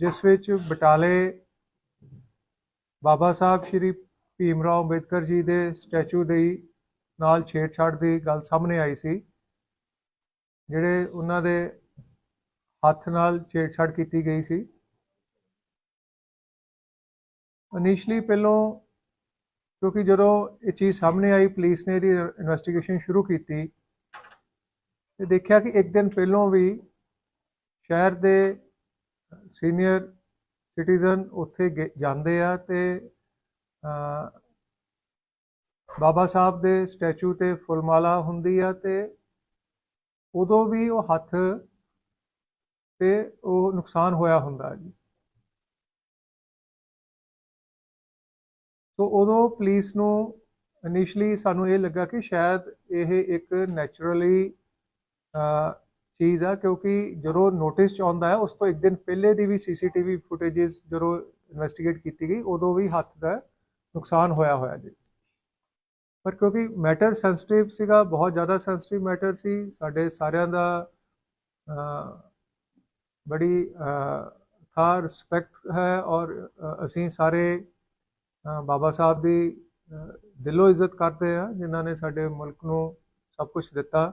ਜਿਸ ਵਿੱਚ ਬਟਾਲੇ ਬਾਬਾ ਸਾਹਿਬ ਸ਼੍ਰੀ ਭੀਮ ਰਾਓ ਅੰਬੇਦਕਰ ਜੀ ਦੇ ਸਟੈਚੂ ਦੇ ਨਾਲ ਛੇੜਛਾੜ ਦੀ ਗੱਲ ਸਾਹਮਣੇ ਆਈ ਸੀ, ਜਿਹੜੇ ਉਹਨਾਂ ਦੇ ਹੱਥ ਨਾਲ ਛੇੜਛਾੜ ਕੀਤੀ ਗਈ ਸੀ। ਇਨੀਸ਼ੀਅਲੀ ਪਹਿਲੋਂ, ਕਿਉਂਕਿ ਜਦੋਂ ਇਹ ਚੀਜ਼ ਸਾਹਮਣੇ ਆਈ, ਪੁਲਿਸ ਨੇ ਇਹਦੀ ਇਨਵੈਸਟੀਗੇਸ਼ਨ ਸ਼ੁਰੂ ਕੀਤੀ, ਤੇ ਦੇਖਿਆ ਕਿ ਇੱਕ ਦਿਨ ਪਹਿਲੋਂ ਵੀ ਸ਼ਹਿਰ ਦੇ ਸੀਨੀਅਰ ਸਿਟੀਜ਼ਨ ਉੱਥੇ ਗੇ- ਜਾਂਦੇ ਆ ਤੇ ਬਾਬਾ ਸਾਹਿਬ ਦੇ ਸਟੈਚੂ ਤੇ ਫੁੱਲਮਾਲਾ ਹੁੰਦੀ ਆ ਤੇ ਉਦੋਂ ਵੀ ਉਹ ਹੱਥ ਤੇ ਉਹ ਨੁਕਸਾਨ ਹੋਇਆ ਹੁੰਦਾ ਜੀ। ਸੋ ਉਦੋਂ ਪੁਲਿਸ ਨੂੰ ਇਨੀਸ਼ੀਅਲੀ ਸਾਨੂੰ ਇਹ ਲੱਗਾ ਕਿ ਸ਼ਾਇਦ ਇਹ ਇੱਕ ਨੈਚੁਰਲੀ ਚੀਜ਼ ਆ, ਕਿਉਂਕਿ ਜਦੋਂ ਨੋਟਿਸ ਚ ਆਉਂਦਾ ਹੈ, ਉਸ ਤੋਂ ਇੱਕ ਦਿਨ ਪਹਿਲੇ ਦੀ ਵੀ ਸੀਸੀਟੀਵੀ ਫੁਟੇजेस ਜਦੋਂ ਇਨਵੈਸਟੀਗੇਟ ਕੀਤੀ ਗਈ, ਉਦੋਂ ਵੀ ਹੱਥ ਦਾ ਨੁਕਸਾਨ ਹੋਇਆ ਹੋਇਆ ਜੀ। ਪਰ ਕਿਉਂਕਿ ਮੈਟਰ ਸੈਂਸਿਟਿਵ ਸੀਗਾ, ਬਹੁਤ ਜ਼ਿਆਦਾ ਸੈਂਸਿਟਿਵ ਮੈਟਰ ਸੀ, ਸਾਡੇ ਸਾਰਿਆਂ ਦਾ ਬੜੀ ਥਾ ਰਿਸਪੈਕਟ ਹੈ ਔਰ ਅਸੀਂ ਸਾਰੇ ਬਾਬਾ ਸਾਹਿਬ ਦੀ ਦਿਲੋਂ ਇੱਜ਼ਤ ਕਰਦੇ ਆ ਜਿਨ੍ਹਾਂ ਨੇ ਸਾਡੇ ਮੁਲਕ ਨੂੰ ਸਭ ਕੁਝ ਦਿੱਤਾ।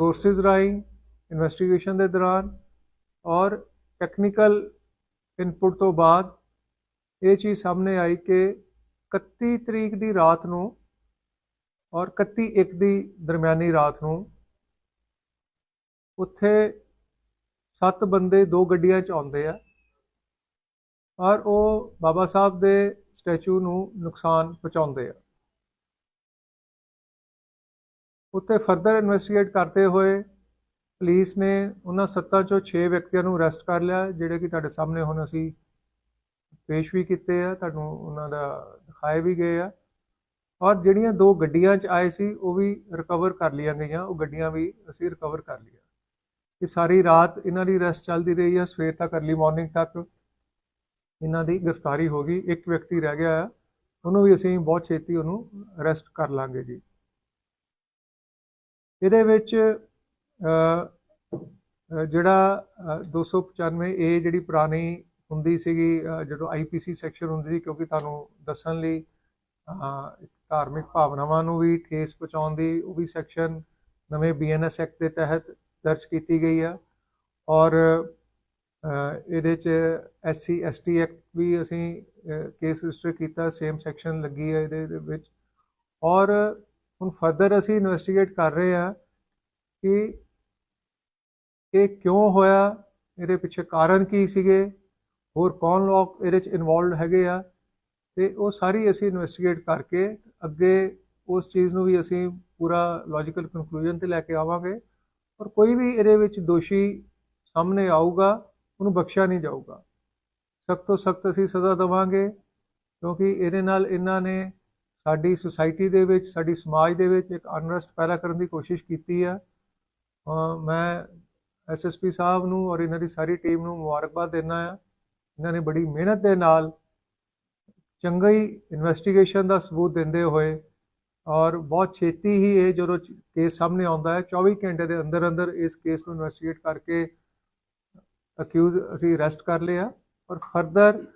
ਸੋਰਸਸ ਰਾਹੀਂ ਇਨਵੈਸਟੀਗੇਸ਼ਨ ਦੇ ਦੌਰਾਨ ਔਰ ਟੈਕਨੀਕਲ ਇਨਪੁਟ ਤੋਂ ਬਾਅਦ ਇਹ ਚੀਜ਼ ਸਾਹਮਣੇ ਆਈ ਕਿ 31 ਤਰੀਕ ਦੀ ਰਾਤ ਨੂੰ ਔਰ 31 ਇੱਕ ਦੀ ਦਰਮਿਆਨੀ ਰਾਤ ਨੂੰ ਉੱਥੇ ਸੱਤ ਬੰਦੇ ਦੋ ਗੱਡੀਆਂ 'ਚ ਆਉਂਦੇ ਆ ਔਰ ਉਹ ਬਾਬਾ ਸਾਹਿਬ ਦੇ ਸਟੈਚੂ ਨੂੰ ਨੁਕਸਾਨ ਪਹੁੰਚਾਉਂਦੇ ਆ। ਉੱਤੇ ਫਰਦਰ ਇਨਵੈਸਟੀਗੇਟ ਕਰਦੇ ਹੋਏ ਪੁਲਿਸ ਨੇ ਉਹਨਾਂ ਸੱਤਾਂ ਚੋਂ 6 ਵਿਅਕਤੀਆਂ ਨੂੰ ਅਰੈਸਟ ਕਰ ਲਿਆ, ਜਿਹੜੇ ਕਿ ਤੁਹਾਡੇ ਸਾਹਮਣੇ ਹੁਣ ਅਸੀਂ ਪੇਸ਼ ਵੀ ਕੀਤੇ ਆ, ਤੁਹਾਨੂੰ ਉਹਨਾਂ ਦਾ ਦਿਖਾਏ ਵੀ ਗਏ ਆ। ਔਰ ਜਿਹੜੀਆਂ ਦੋ ਗੱਡੀਆਂ 'ਚ ਆਏ ਸੀ, ਉਹ ਵੀ ਰਿਕਵਰ ਕਰ ਲਈਆਂ ਗਈਆਂ, ਉਹ ਗੱਡੀਆਂ ਵੀ ਅਸੀਂ ਰਿਕਵਰ ਕਰ ਲਈਆਂ। ਇਹ ਸਾਰੀ ਰਾਤ ਇਹਨਾਂ ਦੀ ਰੈਸਟ ਚੱਲਦੀ ਰਹੀ ਆ, ਸਵੇਰ ਤੱਕ ਅਰਲੀ ਮਾਰਨਿੰਗ ਤੱਕ ਇਹਨਾਂ ਦੀ ਗ੍ਰਿਫਤਾਰੀ ਹੋ ਗਈ, ਇੱਕ ਵਿਅਕਤੀ ਰਹਿ ਗਿਆ ਆ, ਉਹਨੂੰ ਵੀ ਅਸੀਂ ਬਹੁਤ ਛੇਤੀ ਉਹਨੂੰ ਅਰੈਸਟ ਕਰ ਲਾਂਗੇ ਜੀ। ਇਹਦੇ ਵਿੱਚ ਅ, ਅ, ਜਿਹੜਾ ਅ, 295 ਏ ਜਿਹੜੀ ਪੁਰਾਣੀ ਹੁੰਦੀ ਸੀਗੀ ਅ, ਜਦੋਂ ਆਈਪੀਸੀ ਸੈਕਸ਼ਨ ਹੁੰਦੀ ਸੀ ਕਿਉਂਕਿ ਤੁਹਾਨੂੰ ਦੱਸਣ ਲਈ ਧਾਰਮਿਕ ਭਾਵਨਾਵਾਂ ਨੂੰ ਵੀ ਠੇਸ ਪਹੁੰਚਾਉਣ ਦੀ ਉਹ ਵੀ ਸੈਕਸ਼ਨ ਨਵੇਂ ਬੀਐਨਐਸ ਐਕਟ ਦੇ ਤਹਿਤ ਦਰਜ ਕੀਤੀ ਗਈ ਆ। ਔਰ ਇਹਦੇ ਚ ਐਸਸੀ ਐਸਟੀ ਐਕਟ ਵੀ ਅਸੀਂ ਕੇਸ ਰਜਿਸਟਰ ਕੀਤਾ ਸੇਮ ਸੈਕਸ਼ਨ ਲੱਗੀ ਹੈ ਇਹਦੇ ਵਿੱਚ। ਔਰ ਹੁਣ ਫਰਦਰ ਅਸੀਂ ਇਨਵੈਸਟੀਗੇਟ ਕਰ ਰਹੇ ਹਾਂ ਕਿ ਇਹ ਕਿਉਂ ਹੋਇਆ, ਇਹਦੇ ਪਿੱਛੇ ਕਾਰਨ ਕੀ ਸੀਗੇ, ਹੋਰ ਕੌਣ ਲੋਕ ਇਹਦੇ ਚ ਇਨਵੋਲਡ ਹੈਗੇ ਆ, ਤੇ ਉਹ ਸਾਰੀ ਅਸੀਂ ਇਨਵੈਸਟੀਗੇਟ ਕਰਕੇ ਅੱਗੇ ਉਸ ਚੀਜ਼ ਨੂੰ ਵੀ ਅਸੀਂ ਪੂਰਾ ਲੌਜੀਕਲ ਕਨਕਲੂਜਨ ਤੇ ਲੈ ਕੇ ਆਵਾਂਗੇ ਔਰ ਕੋਈ ਵੀ ਇਹਦੇ ਵਿੱਚ ਦੋਸ਼ੀ ਸਾਹਮਣੇ ਆਊਗਾ, ਉਹਨੂੰ ਬਖਸ਼ਿਆ ਨਹੀਂ ਜਾਊਗਾ। ਸਖਤ ਤੋਂ ਸਖਤ ਅਸੀਂ ਸਜ਼ਾ ਦੇਵਾਂਗੇ ਕਿਉਂਕਿ ਇਹਦੇ ਨਾਲ ਇਹਨਾਂ ਨੇ ਸਾਡੀ ਸੁਸਾਇਟੀ ਦੇ ਵਿੱਚ, ਸਾਡੀ ਸਮਾਜ ਦੇ ਵਿੱਚ ਇੱਕ ਅਨਰੈਸਟ ਪੈਦਾ ਕਰਨ ਦੀ ਕੋਸ਼ਿਸ਼ ਕੀਤੀ ਆ। ਅਹ ਮੈਂ ਐਸਐਸਪੀ ਸਾਹਿਬ ਨੂੰ ਔਰ ਇਹਨਾਂ ਦੀ ਸਾਰੀ ਟੀਮ ਨੂੰ ਮੁਬਾਰਕਬਾਦ ਦਿੰਦਾ ਆ ਇਹਨਾਂ ਨੇ ਬੜੀ ਮਿਹਨਤ ਦੇ ਨਾਲ ਚੰਗੀ ਇਨਵੈਸਟੀਗੇਸ਼ਨ ਦਾ ਸਬੂਤ ਦਿੰਦੇ ਹੋਏ ਔਰ ਬਹੁਤ ਛੇਤੀ ਹੀ ਇਹ ਜਦੋਂ ਕੇਸ ਸਾਹਮਣੇ ਆਉਂਦਾ ਹੈ 24 ਘੰਟੇ ਦੇ ਅੰਦਰ ਅੰਦਰ ਇਸ ਕੇਸ ਨੂੰ ਇਨਵੈਸਟੀਗੇਟ ਕਰਕੇ ਅਕਿਊਜ਼ ਅਸੀਂ ਅਰੈਸਟ ਕਰ ਲਿਆ। ਔਰ ਫਰਦਰ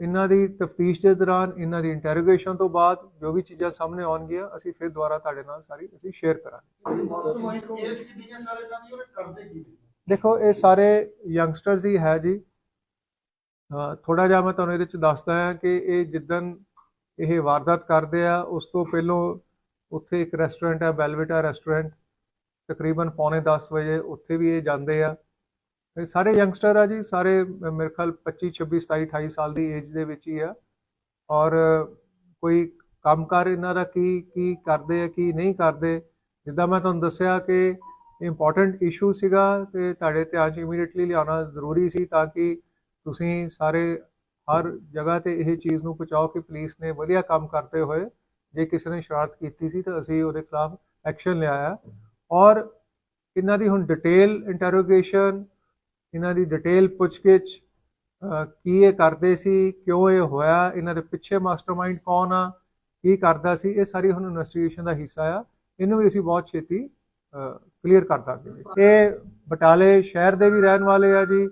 ਇਹਨਾਂ ਦੀ ਤਫਤੀਸ਼ ਦੇ ਦੌਰਾਨ, ਇਹਨਾਂ ਦੀ ਇੰਟਰੋਗੇਸ਼ਨ ਤੋਂ ਬਾਅਦ ਜੋ ਵੀ ਚੀਜ਼ਾਂ ਸਾਹਮਣੇ ਆਉਣਗੀਆਂ, ਅਸੀਂ ਫਿਰ ਦੁਬਾਰਾ ਤੁਹਾਡੇ ਨਾਲ ਸਾਰੀ ਅਸੀਂ ਸ਼ੇਅਰ ਕਰਾਂਗੇ। ਦੇਖੋ, ਇਹ ਸਾਰੇ ਯੰਗਸਟਰਸ ਹੀ ਹੈ ਜੀ। ਥੋੜਾ ਜਿਹਾ ਮੈਂ ਤੁਹਾਨੂੰ ਇਹਦੇ ਚ ਦੱਸਦਾ ਹਾਂ ਕਿ ਇਹ ਜਿੱਦਨ ਇਹ ਵਾਰਦਾਤ ਕਰਦੇ ਆ, ਉਸ ਤੋਂ ਪਹਿਲਾਂ ਉੱਥੇ ਇੱਕ ਰੈਸਟੋਰੈਂਟ ਹੈ ਬੈਲਵਿਟਾ ਰੈਸਟੋਰੈਂਟ ਤਕਰੀਬਨ ਪੌਣੇ 10 ਵਜੇ ਉੱਥੇ ਵੀ ਇਹ ਜਾਂਦੇ ਆ। ਇਹ ਸਾਰੇ ਯੰਗਸਟਰ ਆ ਜੀ, ਸਾਰੇ ਮੇਰੇ ਖਿਆਲ 25 26 27 28 ਸਾਲ ਦੀ ਏਜ ਦੇ ਵਿੱਚ ਹੀ ਆ। ਔਰ ਕੋਈ ਕੰਮਕਾਰ ਇਹਨਾਂ ਦਾ ਕੀ ਕੀ ਕਰਦੇ ਆ, ਕੀ ਨਹੀਂ ਕਰਦੇ? ਜਿੱਦਾਂ ਮੈਂ ਤੁਹਾਨੂੰ ਦੱਸਿਆ ਕਿ ਇੰਪੋਰਟੈਂਟ ਇਸ਼ੂ ਸੀਗਾ ਤੇ ਤੁਹਾਡੇ ਧਿਆਨ 'ਚ ਇਮੀਡੀਏਟਲੀ ਲਿਆਉਣਾ ਜ਼ਰੂਰੀ ਸੀ ਤਾਂ ਕਿ ਤੁਸੀਂ ਸਾਰੇ, ਹਰ ਜਗ੍ਹਾ ਤੇ ਇਹ ਚੀਜ਼ ਨੂੰ ਪਹੁੰਚਾਓ ਕਿ ਪੁਲਿਸ ਨੇ ਵਧੀਆ ਕੰਮ ਕਰਦੇ ਹੋਏ ਜੇ ਕਿਸੇ ਨੇ ਸ਼ਰਾਰਤ ਕੀਤੀ ਸੀ ਤਾਂ ਅਸੀਂ ਉਹਦੇ ਖਿਲਾਫ ਐਕਸ਼ਨ ਲਿਆਇਆ। ਔਰ ਇਹਨਾਂ ਦੀ ਹੁਣ ਡਿਟੇਲ ਇੰਟਰੋਗੇਸ਼ਨ ਇਹਨਾਂ ਦੀ ਡਿਟੇਲ ਪੁੱਛਗਿੱਛ ਕੀ ਇਹ ਕਰਦੇ ਸੀ ਕਿਉਂ ਇਹ ਹੋਇਆ ਇਹਨਾਂ ਦੇ ਪਿੱਛੇ ਮਾਸਟਰਮਾਈਂਡ ਕੌਣ ਆ ਕੀ ਕਰਦਾ ਸੀ ਇਹ ਸਾਰੀ ਹੁਣ ਇਨਵੈਸਟੀਗੇਸ਼ਨ ਦਾ ਹਿੱਸਾ ਆ। ਇਹਨੂੰ ਵੀ ਅਸੀਂ ਬਹੁਤ ਛੇਤੀ ਕਲੀਅਰ ਕਰ ਦਾਂਗੇ। ਇਹ ਬਟਾਲੇ ਸ਼ਹਿਰ ਦੇ ਵੀ ਰਹਿਣ ਵਾਲੇ ਆ ਜੀ।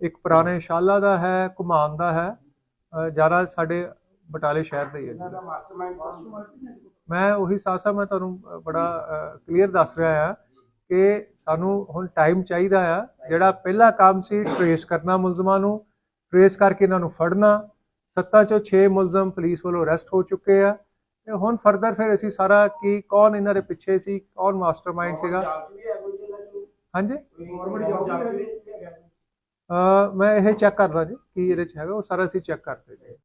ਇੱਕ ਪੁਰਾਣੇ ਸ਼ਾਲਾ ਦਾ ਹੈ ਘੁਮਾਨ ਦਾ ਹੈ। ਜ਼ਿਆਦਾ ਸਾਡੇ ਬਟਾਲੇ ਸ਼ਹਿਰ ਦੇ ਹੀ ਹੈ। ਮੈਂ ਉਹੀ ਸਾਸਾ ਮੈਂ ਤੁਹਾਨੂੰ ਬੜਾ ਕਲੀਅਰ ਦੱਸ ਰਿਹਾ ਹਾਂ ਕਿ ਸਾਨੂੰ ਹੁਣ ਟਾਈਮ ਚਾਹੀਦਾ ਆ ਜਿਹੜਾ ਪਹਿਲਾ ਕੰਮ ਸੀ ਟਰੇਸ ਕਰਨਾ ਮੁਲਜ਼ਮਾਂ ਨੂੰ ਟਰੇਸ ਕਰਕੇ ਇਹਨਾਂ ਨੂੰ ਫੜਨਾ। ਸੱਤਾਂ ਚੋਂ 6 ਮੁਲਜ਼ਮ ਪੁਲਿਸ ਵੱਲੋਂ ਅਰੈਸਟ ਹੋ ਚੁੱਕੇ ਆ। ਤੇ ਹੁਣ ਫਰਦਰ ਫਿਰ ਅਸੀਂ ਸਾਰਾ ਕੀ ਕੌਣ ਇਹਨਾਂ ਦੇ ਪਿੱਛੇ ਸੀ ਕੌਣ ਮਾਸਟਰਮਾਈਂਡ ਸੀਗਾ? ਹਾਂਜੀ? ਅ, ਮੈਂ ਇਹ ਚੈੱਕ ਕਰਦਾ ਜੀ ਕੀ ਇਹਦੇ ਚ ਹੈਗਾ ਉਹ ਸਾਰਾ ਅਸੀਂ ਚੈੱਕ ਕਰਦੇ ਜੀ।